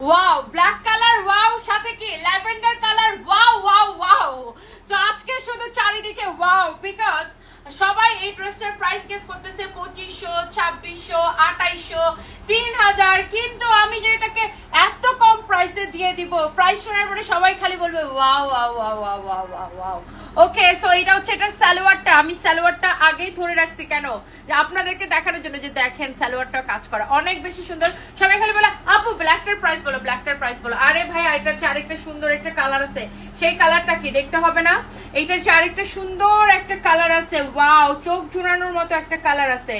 Wow black colour wow সাথে কি? Lavender colour wow wow wow তো আজকে শুধু চারিদিকে ওয়াও বিকজ সবাই এই ড্রেসটার প্রাইস গেস করতেছে পঁচিশশো, ছাব্বিশশো, আঠাইশশো, তিন হাজার। কিন্তু আমি যে এটাকে এত কম প্রাইসে দিয়ে দিব। প্রাইস শোনার পরে সবাই খালি বলবে wow wow wow wow wow wow wow okay so এটা হচ্ছে এটার সালোয়ারটা। আমি সালোয়ারটা আগেই ধরে রাখছি কেন? যে আপনাদেরকে দেখানোর জন্য যে দেখেন সালোয়ারটা কাজ করা অনেক বেশি সুন্দর। সবাই খালি বলে, আপু ব্ল্যাকটার প্রাইস বলো ব্ল্যাকটার প্রাইস বলো। আরে ভাই এটার যে আরেকটা সুন্দর একটা কালার আছে। সেই কালারটা কি? দেখতে হবে না? এইটার আরেকটা সুন্দর একটা কালার আছে। ওয়াও চোখ জুড়ানোর মতো একটা কালার আছে।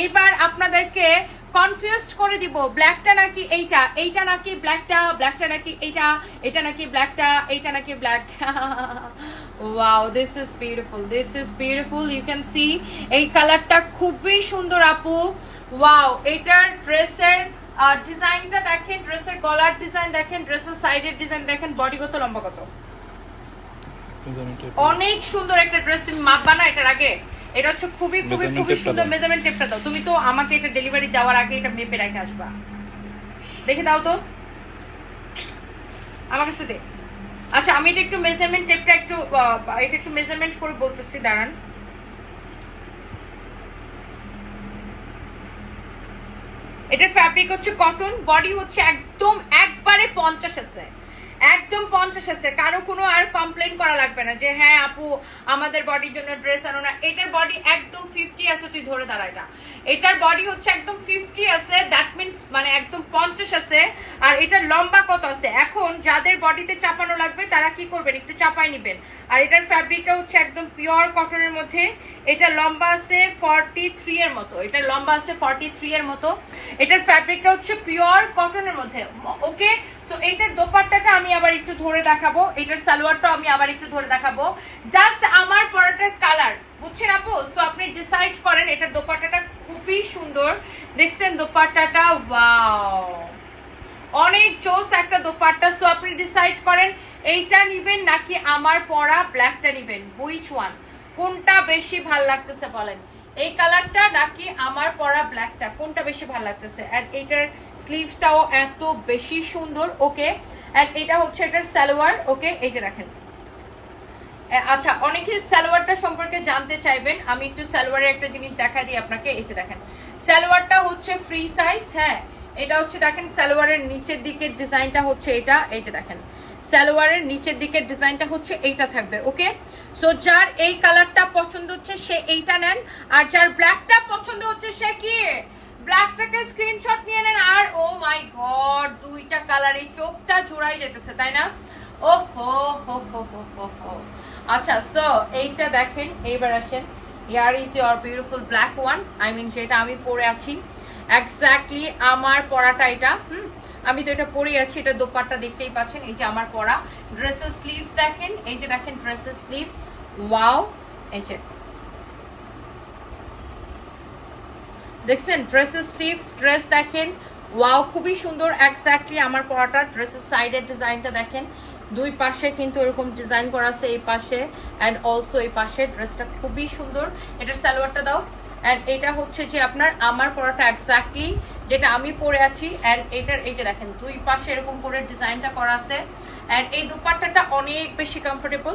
এইবার আপনাদেরকে কনফিউজ করে দিব ব্ল্যাকটা নাকি এইটা এইটা নাকি ব্ল্যাকটা ব্ল্যাকটা নাকি এইটা এটা নাকি ব্ল্যাকটা এইটা নাকি black wow this is beautiful this is beautiful you can see এই কালারটা খুবই সুন্দর আপু। ওয়াও এটার ড্রেসের ডিজাইনটা দেখেন ড্রেসের গলার ডিজাইন দেখেন ড্রেসের সাইডের ডিজাইন দেখেন বডি কত লম্বা কত? অনেক সুন্দর একটা ড্রেস তুমি মাপবা না এটার আগে? এটা হচ্ছে খুবই খুবই খুবই সুন্দর মেজারমেন্ট টেপটা দাও। তুমি তো আমাকে এটা ডেলিভারি দেওয়ার আগে এটা মেপে রেখে আসবা। দেখে দাও তো। আমার কাছে দে। আচ্ছা আমি এটা একটু মেজারমেন্ট টেপটা একটু এটা একটু মেজারমেন্ট করে বলতেছি দাঁড়ান। এটার ফ্যাব্রিক হচ্ছে কটন বডি হচ্ছে একদম একবারে পঞ্চাশ আছে। একদম পঞ্চাশ আছে। কারও কোনো আর কমপ্লেন করা লাগবে না যে হ্যাঁ আপু, আমাদের বডির জন্য ড্রেস আনো না। এটার বডি একদম ফিফটি আছে, তুই ধরে দাঁড়া এটা। এটার বডি হচ্ছে একদম ফিফটি আছে দ্যাট মিনস মানে একদম পঞ্চাশ আছে, আর এটার লম্বা কত আছে? এখন যাদের বডিতে চাপানো লাগবে, তারা কি করবেন? একটু চাপাই নেবেন। আর এটার ফ্যাব্রিকটা হচ্ছে একদম পিওর কটনের মধ্যে। এটা লম্বা আছে ফর্টি থ্রি এর মতো। এটা লম্বা আছে ফর্টি থ্রি এর মতো। এটার ফ্যাব্রিকটা হচ্ছে পিওর কটনের মধ্যে। ওকে? সো এইটার দোপাট্টাটা আমি আবার একটু ধরে দেখাবো। এটার সালোয়ারটা আমি আবার একটু ধরে দেখাবো। জাস্ট আমার পরাটার কালার বুঝছেন আপু? তো আপনি ডিসাইড করেন এটার দোপাট্টাটা খুবই সুন্দর। দেখছেন দোপাট্টাটা? ওয়াও অনেক চোস একটা দোপাট্টা। সো আপনি ডিসাইড করেন, এইটা নিবেন নাকি আমার পরা ব্ল্যাকটা নিবেন? হুইচ ওয়ান কোনটা বেশি ভালো লাগতেছে বলেন? এই কালারটা নাকি আমার পরা ব্ল্যাকটা কোনটা বেশি ভালো লাগতেছে? এন্ড এটার স্লিভসটাও এত বেশি সুন্দর ওকে এন্ড এটা হচ্ছে এটার সালোয়ার ওকে এই যে দেখেন। আচ্ছা অনেকে সালোয়ারটা সম্পর্কে জানতে চাইবেন। আমি একটু সালোয়ারের একটা জিনিস দেখা দিই আপনাকে। যে দেখেন, সালোয়ারটা হচ্ছে ফ্রি সাইজ হ্যাঁ? এটা হচ্ছে দেখেন, সালোয়ারের নিচের দিকের ডিজাইনটা হচ্ছে এটা। এই যে দেখেন, সালোয়ারের নিচের দিকের ডিজাইনটা হচ্ছে এইটা থাকবে, ওকে? সো যার এই কালারটা পছন্দ হচ্ছে, সে এইটা নেন। আর যার ব্ল্যাকটা পছন্দ হচ্ছে, সে কি? ব্ল্যাকটাকে স্ক্রিনশট নিয়ে নেন। আর ও মাই গড দুইটা কালার চোখটা জোড়াই যেতেছে তাই না? ও হো হো হো হো হো হো। আচ্ছা সো এইটা দেখেন, এইবার আসেন। Here is your beautiful black one I mean যেটা আমি পরে আছি। এক্স্যাক্টলি আমার পরাটা এটা আমি তো এটা পরে আছি, এটা দোপাট্টা দেখতেই পাচ্ছেন, এই যে আমার পরা। ড্রেসের স্লিভস দেখেন, এই যে দেখেন ড্রেসের স্লিভস ওয়াও এই যে। দেখছেন ড্রেসের স্লিভস ড্রেস দেখেন। ওয়াও খুবই সুন্দর এক্স্যাক্টলি আমার পরাটা। ড্রেসের সাইডের ডিজাইনটা দেখেন। দুই পাশে কিন্তু এরকম ডিজাইন করা আছে এই পাশে অ্যান্ড অলসো এই পাশে ড্রেসটা খুবই সুন্দর। এটার সালোয়ারটা দাও। অ্যান্ড এটা হচ্ছে যে আপনার, আমার পরাটা এক্স্যাক্টলি যেটা আমি পরে আছি অ্যান্ড এটার, এই যে দেখেন, দুই পাশে এরকম করে ডিজাইনটা করা আছে অ্যান্ড এই দুপাট্টাটা অনেক বেশি কমফোর্টেবল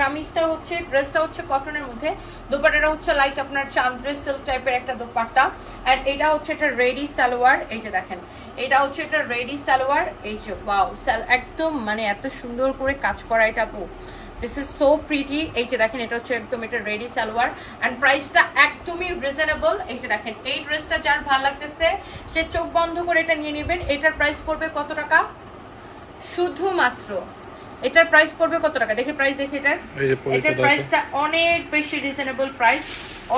কামিজটা হচ্ছে ড্রেসটা হচ্ছে কটনের মধ্যে, দুপাট্টাটা হচ্ছে লাইক আপনার চান্দ্রের সিল্ক টাইপের একটা দুপাট্টা অ্যান্ড এটা হচ্ছে এটা রেডি সালোয়ার, এই যে দেখেন, এটা হচ্ছে এটা রেডি সালোয়ার, এই যে বাউ একদম মানে এত সুন্দর করে কাজ করা এটা আপু দিস ইজ সো প্রিটি এই যে দেখেন এটা হচ্ছে একদম এটা রেডি সালোয়ার। অ্যান্ড প্রাইসটা একদমই রিজনেবল এই যে দেখেন এই ড্রেসটা যার ভালো লাগতেছে সে চোখ বন্ধ করে এটা নিয়ে নেবেন। এটার প্রাইস পড়বে কত টাকা? শুধুমাত্র। এটার প্রাইস পড়বে কত টাকা? দেখি প্রাইস দেখি এটার। এটার প্রাইসটা অনেক বেশি রিজনেবল প্রাইস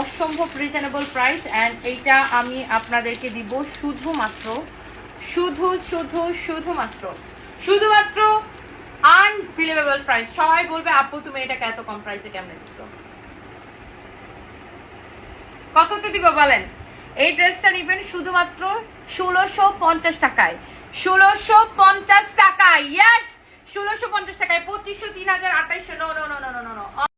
অসম্ভব রিজনেবল প্রাইস অ্যান্ড এইটা আমি আপনাদেরকে দিব শুধুমাত্র। শুধু শুধু শুধুমাত্র। শুধুমাত্র আনবিলিভেবল প্রাইস সবাই বলবে, আপু, তুমি এটাকে এত কম প্রাইসে কেমনে দিছো? কততে দিব বলেন? এই ড্রেসটা নিবেন শুধুমাত্র ষোলোশো পঞ্চাশ টাকায়। ষোলোশো পঞ্চাশ টাকায় ইয়াস ষোলোশো পঞ্চাশ টাকায়, পঁচিশশো, তিন হাজার, আঠাইশশো no no no no no